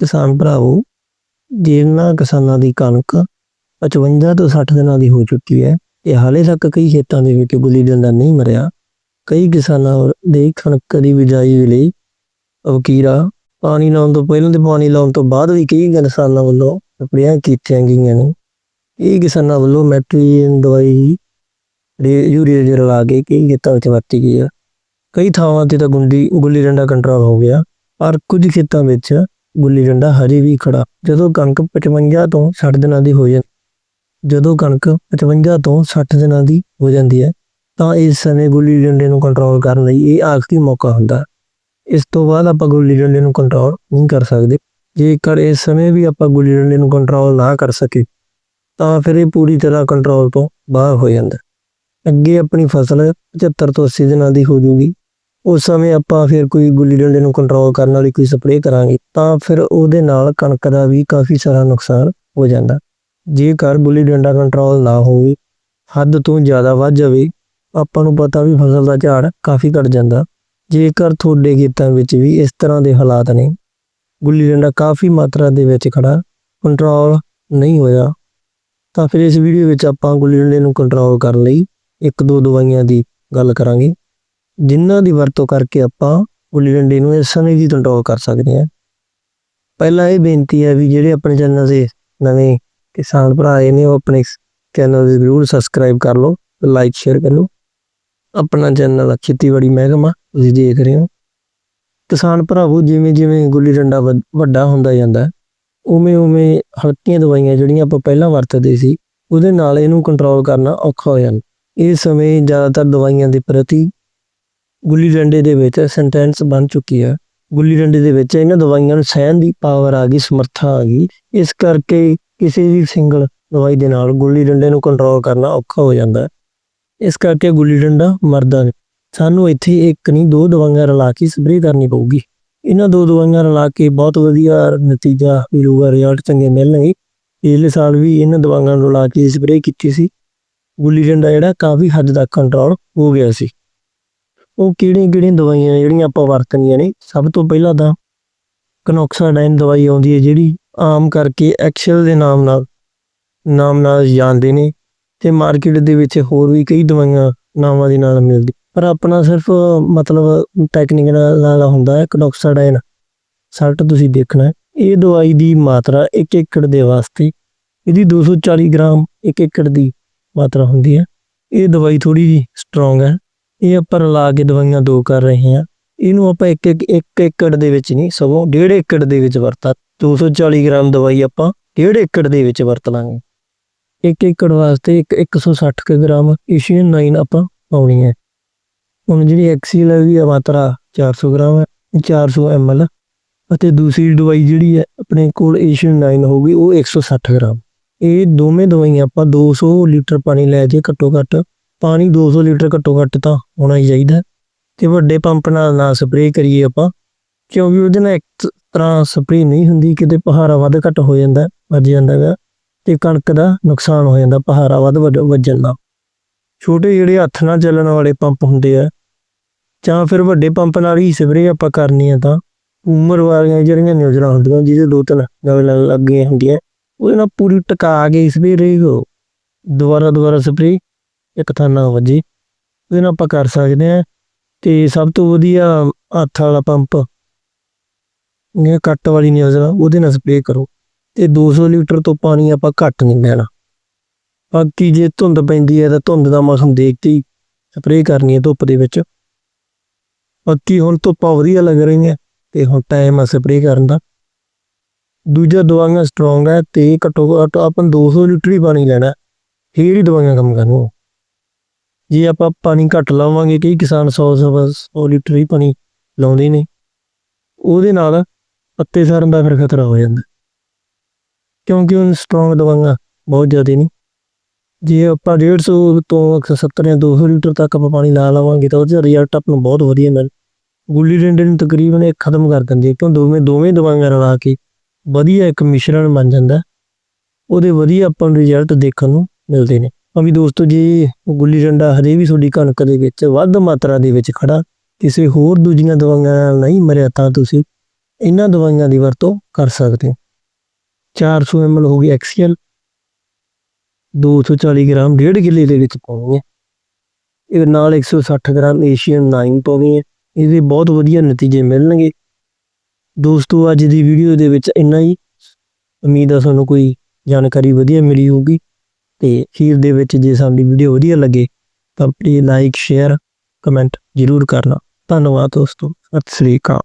ਕਿਸਾਨ ਭਰਾਵੋ ਜਿਨ੍ਹਾਂ ਕਿਸਾਨਾਂ ਦੀ ਕਣਕ 55 ਤੋਂ 60 ਦਿਨਾਂ ਦੀ ਹੋ ਚੁੱਕੀ ਹੈ ਤੇ ਹਾਲੇ ਤੱਕ ਕਈ ਖੇਤਾਂ ਦੇ ਵਿੱਚ ਗੁੱਲੀ ਡੰਡਾ ਨਹੀਂ ਮਰਿਆ। ਕਈ ਕਿਸਾਨਾਂ ਦੇ ਕਣਕ ਦੀ ਬਿਜਾਈ ਵੇਲੇ ਵਕੀਰਾ ਪਾਣੀ ਲਾਉਣ ਤੋਂ ਪਹਿਲਾਂ ਤੇ ਪਾਣੀ ਲਾਉਣ ਤੋਂ ਬਾਅਦ ਵੀ ਕਈ ਕਿਸਾਨਾਂ ਵੱਲੋਂ ਸਪਰੇਆਂ ਕੀਤੀਆਂ ਗਈਆਂ ਨੇ। ਇਹ ਕਿਸਾਨਾਂ ਵੱਲੋਂ ਮੈਟਰੀਨ ਦਵਾਈ, ਰੇ, ਯੂਰੀਆ ਜਿਹੀ ਰਲਾ ਕੇ ਕਈ ਖੇਤਾਂ ਵਿੱਚ ਵਰਤੀ ਗਈ ਆ। ਕਈ ਥਾਵਾਂ ਤੇ ਤਾਂ ਗੁੰਡੀ, ਗੁੱਲੀ ਡੰਡਾ ਕੰਟਰੋਲ ਹੋ ਗਿਆ, ਪਰ ਕੁਝ ਖੇਤਾਂ ਵਿੱਚ ਗੁੱਲੀ ਡੰਡਾ ਹਜੇ ਵੀ ਖੜਾ। ਜਦੋਂ ਕਣਕ 55 ਤੋਂ 60 ਦਿਨਾਂ ਦੀ ਹੋ ਜਾਂਦੀ ਜਦੋਂ ਕਣਕ 55 ਤੋਂ 60 ਦਿਨਾਂ ਦੀ ਹੋ ਜਾਂਦੀ ਹੈ, ਤਾਂ ਇਸ ਸਮੇਂ ਗੁੱਲੀ ਡੰਡੇ ਨੂੰ ਕੰਟਰੋਲ ਕਰਨ ਲਈ ਇਹ ਆਖਰੀ ਮੌਕਾ ਹੁੰਦਾ ਇਸ ਤੋਂ ਬਾਅਦ ਆਪਾਂ ਗੁੱਲੀ ਡੰਡੇ ਨੂੰ ਕੰਟਰੋਲ ਨਹੀਂ ਕਰ ਸਕਦੇ। ਜੇਕਰ ਇਸ ਸਮੇਂ ਵੀ ਆਪਾਂ ਗੁੱਲੀ ਡੰਡੇ ਨੂੰ ਕੰਟਰੋਲ ਨਾ ਕਰ ਸਕੇ ਤਾਂ ਫਿਰ ਇਹ ਪੂਰੀ ਤਰ੍ਹਾਂ ਕੰਟਰੋਲ ਤੋਂ ਬਾਹਰ ਹੋ ਜਾਂਦਾ ਅੱਗੇ ਆਪਣੀ ਫਸਲ 75 ਤੋਂ 80 ਦਿਨਾਂ ਦੀ ਹੋ ਜੂਗੀ। ਉਸ ਸਮੇਂ ਆਪਾਂ ਫਿਰ ਕੋਈ ਗੁੱਲੀ ਡੰਡੇ ਨੂੰ ਕੰਟਰੋਲ ਕਰਨ ਵਾਲੀ ਕੋਈ ਸਪਰੇਅ ਕਰਾਂਗੇ। ਤਾਂ ਫਿਰ ਉਹਦੇ ਨਾਲ ਕਣਕ ਦਾ ਵੀ ਕਾਫੀ ਸਾਰਾ ਨੁਕਸਾਨ ਹੋ ਜਾਂਦਾ। ਜੇਕਰ ਗੁੱਲੀ ਡੰਡਾ ਕੰਟਰੋਲ ਨਾ ਹੋਵੇ, ਹੱਦ ਤੋਂ ਜ਼ਿਆਦਾ ਵੱਧ ਜਾਵੇ, ਆਪਾਂ ਨੂੰ ਪਤਾ ਵੀ ਫਸਲ ਦਾ ਝਾੜ ਕਾਫੀ ਘਟ ਜਾਂਦਾ। ਜੇਕਰ ਤੁਹਾਡੇ ਖੇਤਾਂ ਵਿੱਚ ਵੀ ਇਸ ਤਰ੍ਹਾਂ ਦੇ ਹਾਲਾਤ ਨੇ ਗੁੱਲੀ ਡੰਡਾ ਕਾਫੀ ਮਾਤਰਾ ਦੇ ਵਿੱਚ ਖੜਾ ਕੰਟਰੋਲ ਨਹੀਂ ਹੋਇਆ, ਤਾਂ ਫਿਰ ਇਸ ਵੀਡੀਓ ਵਿੱਚ ਆਪਾਂ ਗੁੱਲੀ ਡੰਡੇ ਨੂੰ ਕੰਟਰੋਲ ਕਰਨ ਲਈ ਇੱਕ ਦੋ ਦਵਾਈਆਂ ਦੀ ਗੱਲ ਕਰਾਂਗੇ, ਜਿਨ੍ਹਾਂ ਦੀ ਵਰਤੋਂ ਕਰਕੇ ਆਪਾਂ ਗੁੱਲੀ ਡੰਡੇ ਨੂੰ ਇਸ ਸਮੇਂ ਵੀ ਕੰਟਰੋਲ ਕਰ ਸਕਦੇ ਹਾਂ। ਪਹਿਲਾਂ ਇਹ ਬੇਨਤੀ ਹੈ ਵੀ ਜਿਹੜੇ ਆਪਣੇ ਚੈਨਲ ਦੇ ਨਵੇਂ ਕਿਸਾਨ ਭਰਾ ਆਏ ਨੇ, ਉਹ ਆਪਣੇ ਚੈਨਲ ਨੂੰ ਜ਼ਰੂਰ ਸਬਸਕ੍ਰਾਈਬ ਕਰ ਲਓ ਲਾਈਕ ਸ਼ੇਅਰ ਕਰ ਲਓ। ਆਪਣਾ ਚੈਨਲ ਖੇਤੀਬਾੜੀ ਮਹਿਕਮਾ, ਤੁਸੀਂ ਦੇਖ ਰਹੇ ਹੋ। ਕਿਸਾਨ ਭਰਾਵੋ, ਜਿਵੇਂ ਜਿਵੇਂ ਗੁੱਲੀ ਡੰਡਾ ਵੱਡ- ਵੱਡਾ ਹੁੰਦਾ ਜਾਂਦਾ, ਉਵੇਂ ਉਵੇਂ ਹਲਕੀਆਂ ਦਵਾਈਆਂ ਜਿਹੜੀਆਂ ਆਪਾਂ ਪਹਿਲਾਂ ਵਰਤਦੇ ਸੀ, ਉਹਦੇ ਨਾਲ ਇਹਨੂੰ ਕੰਟਰੋਲ ਕਰਨਾ ਔਖਾ ਹੋ ਜਾਂਦਾ। ਇਸ ਸਮੇਂ ਜ਼ਿਆਦਾਤਰ ਦਵਾਈਆਂ ਦੇ ਪ੍ਰਤੀ ਗੁੱਲੀ ਡੰਡੇ ਦੇ ਵਿੱਚ ਸੈਂਟੈਂਸ ਬਣ ਚੁੱਕੀ ਹੈ ਗੁੱਲੀ ਡੰਡੇ ਦੇ ਵਿੱਚ ਇਹਨਾਂ ਦਵਾਈਆਂ ਨੂੰ ਸਹਿਣ ਦੀ ਪਾਵਰ ਆ ਗਈ, ਸਮਰੱਥਾ ਆ ਗਈ। ਇਸ ਕਰਕੇ ਕਿਸੇ ਵੀ ਸਿੰਗਲ ਦਵਾਈ ਦੇ ਨਾਲ ਗੁੱਲੀ ਡੰਡੇ ਨੂੰ ਕੰਟਰੋਲ ਕਰਨਾ ਔਖਾ ਹੋ ਜਾਂਦਾ ਹੈ। ਇਸ ਕਰਕੇ ਗੁੱਲੀ ਡੰਡਾ ਮਰਦਾ ਨਹੀਂ। ਸਾਨੂੰ ਇੱਥੇ ਇੱਕ ਨਹੀਂ, ਦੋ ਦਵਾਈਆਂ ਰਲਾ ਕੇ ਸਪਰੇਅ ਕਰਨੀ ਪਊਗੀ। ਇਹਨਾਂ ਦੋ ਦਵਾਈਆਂ ਰਲਾ ਕੇ ਬਹੁਤ ਵਧੀਆ ਨਤੀਜਾ ਮਿਲੂਗਾ ਰਿਜ਼ਲਟ ਚੰਗੇ ਮਿਲਣਗੇ। ਪਿਛਲੇ ਸਾਲ ਵੀ ਇਹਨਾਂ ਦਵਾਈਆਂ ਨੂੰ ਰਲਾ ਕੇ ਸਪਰੇਅ ਕੀਤੀ ਸੀ। ਗੁੱਲੀ ਡੰਡਾ ਜਿਹੜਾ ਕਾਫੀ ਹੱਦ ਤੱਕ ਕੰਟਰੋਲ ਹੋ ਗਿਆ ਸੀ। ਉਹ ਕਿਹੜੀਆਂ ਕਿਹੜੀਆਂ ਦਵਾਈਆਂ ਜਿਹੜੀਆਂ ਆਪਾਂ ਵਰਤਣੀਆਂ ਨੇ? ਸਭ ਤੋਂ ਪਹਿਲਾਂ ਤਾਂ ਕਨੋਕਸਾਡਾਈਨ ਦਵਾਈ ਆਉਂਦੀ ਹੈ ਜਿਹੜੀ ਆਮ ਕਰਕੇ ਐਕਸਲ ਦੇ ਨਾਮ ਨਾਲ ਨਾਮ ਨਾਲ ਜਾਣਦੇ ਨੇ ਤੇ ਮਾਰਕੀਟ ਦੇ ਵਿੱਚ ਹੋਰ ਵੀ ਕਈ ਦਵਾਈਆਂ ਨਾਵਾਂ ਦੇ ਨਾਲ ਮਿਲਦੀ ਪਰ ਆਪਣਾ ਸਿਰਫ ਮਤਲਬ ਟੈਕਨੀਕ ਨਾਲ ਹੁੰਦਾ ਹੈ ਕਨੋਕਸਾਡਾਈਨ। ਸਲਟ ਤੁਸੀਂ ਦੇਖਣਾ ਹੈ। ਇਹ ਦਵਾਈ ਦੀ ਮਾਤਰਾ 1 ਏਕੜ ਦੇ ਵਾਸਤੇ, ਇਹਦੀ 240 ਗ੍ਰਾਮ 1 ਏਕੜ ਦੀ ਮਾਤਰਾ ਹੁੰਦੀ ਹੈ। ਇਹ ਦਵਾਈ ਥੋੜੀ ਜੀ ਸਟਰੋਂਗ ਹੈ। ਇਹ ਆਪਾਂ ਰਲਾ ਕੇ ਦਵਾਈਆਂ ਦੋ ਕਰ ਰਹੇ ਹਾਂ। ਇਹਨੂੰ ਆਪਾਂ ਇੱਕ ਇੱਕ ਇੱਕ ਏਕੜ ਦੇ ਵਿੱਚ ਨਹੀਂ, ਸਗੋਂ ਡੇਢ ਏਕੜ ਦੇ ਵਿੱਚ ਵਰਤਾ। 240 ਗ੍ਰਾਮ ਦਵਾਈ ਆਪਾਂ ਡੇਢ ਏਕੜ ਦੇ ਵਿੱਚ ਵਰਤ ਲਾਂਗੇ। ਇੱਕ ਏਕੜ ਵਾਸਤੇ ਇੱਕ 160 ਕੁ ਗ੍ਰਾਮ ਏਸ਼ੀਅਨ 9 ਆਪਾਂ ਪਾਉਣੀ ਹੈ। ਹੁਣ ਜਿਹੜੀ ਐਕਸੀਲ ਹੈ ਵੀ ਆ ਮਾਤਰਾ 400 ਗ੍ਰਾਮ ਹੈ 400 ml ਅਤੇ ਦੂਸਰੀ ਦਵਾਈ ਜਿਹੜੀ ਹੈ ਆਪਣੇ ਕੋਲ ਏਸ਼ੀਅਨ 9 ਹੋਊਗੀ, ਉਹ 160 ਗ੍ਰਾਮ। ਇਹ ਦੋਵੇਂ ਦਵਾਈਆਂ ਆਪਾਂ 200 ਲੀਟਰ ਪਾਣੀ ਲੈ ਕੇ ਘੱਟੋ ਘੱਟ ਪਾਣੀ 200 ਲੀਟਰ ਘੱਟੋ ਘੱਟ ਤਾਂ ਹੋਣਾ ਹੀ ਚਾਹੀਦਾ ਤੇ ਵੱਡੇ ਪੰਪ ਨਾਲ ਨਾ ਸਪਰੇਅ ਕਰੀਏ ਆਪਾਂ, ਕਿਉਂਕਿ ਉਹਦੇ ਨਾਲ ਇੱਕ ਤਰ੍ਹਾਂ ਸਪਰੇਅ ਨਹੀਂ ਹੁੰਦੀ, ਕਿਤੇ ਪਹਾੜਾ ਵੱਧ ਘੱਟ ਹੋ ਜਾਂਦਾ, ਵੱਜ ਜਾਂਦਾ ਹੈ ਤੇ ਕਣਕ ਦਾ ਨੁਕਸਾਨ ਹੋ ਜਾਂਦਾ, ਪਹਾੜਾ ਵੱਧ ਵੱਜ- ਵੱਜਣ ਨਾਲ। ਛੋਟੇ ਜਿਹੜੇ ਹੱਥ ਨਾਲ ਚੱਲਣ ਵਾਲੇ ਪੰਪ ਹੁੰਦੇ ਆ, ਜਾਂ ਫਿਰ ਵੱਡੇ ਪੰਪ ਨਾਲ ਹੀ ਸਪਰੇਅ ਆਪਾਂ ਕਰਨੀ ਆ ਤਾਂ, ਉਮਰ ਵਾਲੀਆਂ ਜਿਹੜੀਆਂ ਨਿਊਜ਼ਲਾਂ ਹੁੰਦੀਆਂ, ਜਿਹਦੇ ਦੋ ਤਿੰਨ ਨਵੀਆਂ ਲੱਗੀਆਂ ਹੁੰਦੀਆਂ, ਉਹਦੇ ਨਾਲ ਪੂਰੀ ਟਕਾ ਕੇ ਸਪਰੇਅ ਰਹੀ ਕਰੋ ਦੁਬਾਰਾ ਦੁਬਾਰਾ ਸਪਰੇਅ ਇੱਕ ਥਾਂ ਨਾਲ ਵੱਜੇ। ਉਹਦੇ ਨਾਲ ਆਪਾਂ ਕਰ ਸਕਦੇ ਆ ਤੇ ਸਭ ਤੋਂ ਵਧੀਆ ਹੱਥ ਵਾਲਾ ਪੰਪ ਇਹ ਕੱਟ ਵਾਲੀ ਨਿਊਜ਼ਲ ਉਹਦੇ ਨਾਲ ਸਪਰੇਅ ਕਰੋ। ਤੇ 200 ਲੀਟਰ ਤੋਂ ਪਾਣੀ ਆਪਾਂ ਘੱਟ ਨਹੀਂ ਲੈਣਾ ਬਾਕੀ ਜੇ ਧੁੰਦ ਪੈਂਦੀ ਹੈ, ਤਾਂ ਧੁੰਦ ਦਾ ਮੌਸਮ ਦੇਖ ਕੇ ਹੀ ਸਪਰੇਅ ਕਰਨੀ ਹੈ ਧੁੱਪ ਦੇ ਵਿੱਚ। ਬਾਕੀ ਹੁਣ ਧੁੱਪਾਂ ਵਧੀਆ ਲੱਗ ਰਹੀਆਂ, ਤੇ ਹੁਣ ਟਾਈਮ ਆ ਸਪਰੇਅ ਕਰਨ ਦਾ। ਦੂਜਾ, ਦਵਾਈਆਂ ਸਟਰੋਂਗ ਹੈ, ਤੇ ਘੱਟੋ ਘੱਟ ਆਪਾਂ 200 ਲੀਟਰ ਹੀ ਪਾਣੀ ਲੈਣਾ ਫੇਰ ਹੀ ਦਵਾਈਆਂ ਕੰਮ ਕਰਨਗੀਆਂ ਜੇ ਆਪਾਂ ਪਾਣੀ ਘੱਟ ਲਾਵਾਂਗੇ, ਕਈ ਕਿਸਾਨ 100 100 ਲੀਟਰ ਹੀ ਪਾਣੀ ਲਾਉਂਦੇ ਨੇ। ਉਹਦੇ ਨਾਲ ਪੱਤੇ ਸੜਨ ਦਾ ਫਿਰ ਖਤਰਾ ਹੋ ਜਾਂਦਾ। ਕਿਉਂਕਿ ਉਹ ਸਟਰੋਂਗ ਦਵਾਈਆਂ ਬਹੁਤ ਜ਼ਿਆਦਾ ਨਹੀਂ ਜੇ ਆਪਾਂ 150 ਤੋਂ 170 ਜਾਂ 200 ਲੀਟਰ ਤੱਕ ਆਪਾਂ ਪਾਣੀ ਲਾ ਲਵਾਂਗੇ, ਤਾਂ ਉਹਦਾ ਰਿਜ਼ਲਟ ਆਪਾਂ ਨੂੰ ਬਹੁਤ ਵਧੀਆ ਮਿਲ ਗੁੱਲੀ ਡੰਡੇ ਨੂੰ ਤਕਰੀਬਨ ਇਹ ਖਤਮ ਕਰ ਦਿੰਦੀ ਹੈ। ਕਿਉਂ ਦੋਵੇਂ ਦੋਵੇਂ ਦਵਾਈਆਂ ਰਲਾ ਕੇ ਵਧੀਆ ਇੱਕ ਮਿਸ਼ਰਣ ਬਣ ਜਾਂਦਾ। ਉਹਦੇ ਵਧੀਆ ਆਪਾਂ ਨੂੰ ਰਿਜ਼ਲਟ ਦੇਖਣ ਨੂੰ ਮਿਲਦੇ ਨੇ। ਤਾਂ ਦੋਸਤੋ ਜੀ ਗੁੱਲੀ ਡੰਡਾ ਹਜੇ ਵੀ ਤੁਹਾਡੀ ਕਣਕ ਦੇ ਵਿੱਚ ਵੱਧ ਮਾਤਰਾ ਦੇ ਵਿੱਚ ਖੜਾ। ਕਿਸੇ ਹੋਰ ਦੂਜੀਆਂ ਦਵਾਈਆਂ ਨਾਲ ਨਹੀਂ ਮਰਿਆ ਤਾਂ ਤੁਸੀਂ ਇਹਨਾਂ ਦਵਾਈਆਂ ਦੀ ਵਰਤੋਂ ਕਰ ਸਕਦੇ ਹੋ। 400 ml ਹੋ ਗਈ ਐਕਸੀਅਲ 240 ਗ੍ਰਾਮ ਡੇਢ ਕਿੱਲੇ ਦੇ ਵਿੱਚ ਪਾਉਣੀ ਹੈ। ਇਹਦੇ ਨਾਲ 160 ਗ੍ਰਾਮ ਏਸ਼ੀਅਨ 9 ਪਾਉਣੀ ਹੈ। ਇਹਦੇ ਬਹੁਤ ਵਧੀਆ ਨਤੀਜੇ ਮਿਲਣਗੇ। ਦੋਸਤੋ, ਅੱਜ ਦੀ ਵੀਡੀਓ ਦੇ ਵਿੱਚ ਇੰਨਾ ਹੀ। ਉਮੀਦ ਆ ਤੁਹਾਨੂੰ ਕੋਈ ਜਾਣਕਾਰੀ ਵਧੀਆ ਮਿਲੀ ਹੋਊਗੀ। ਤੇ ਅਖੀਰ ਦੇ ਵਿੱਚ ਜੇ ਸਾਡੀ ਵੀਡੀਓ ਵਧੀਆ ਲੱਗੇ, ਤਾਂ ਪਲੀਜ਼ ਲਾਈਕ ਸ਼ੇਅਰ ਕਮੈਂਟ ਜ਼ਰੂਰ ਕਰਨਾ। ਧੰਨਵਾਦ ਦੋਸਤੋ, ਸਤਿ ਸ੍ਰੀ ਅਕਾਲ।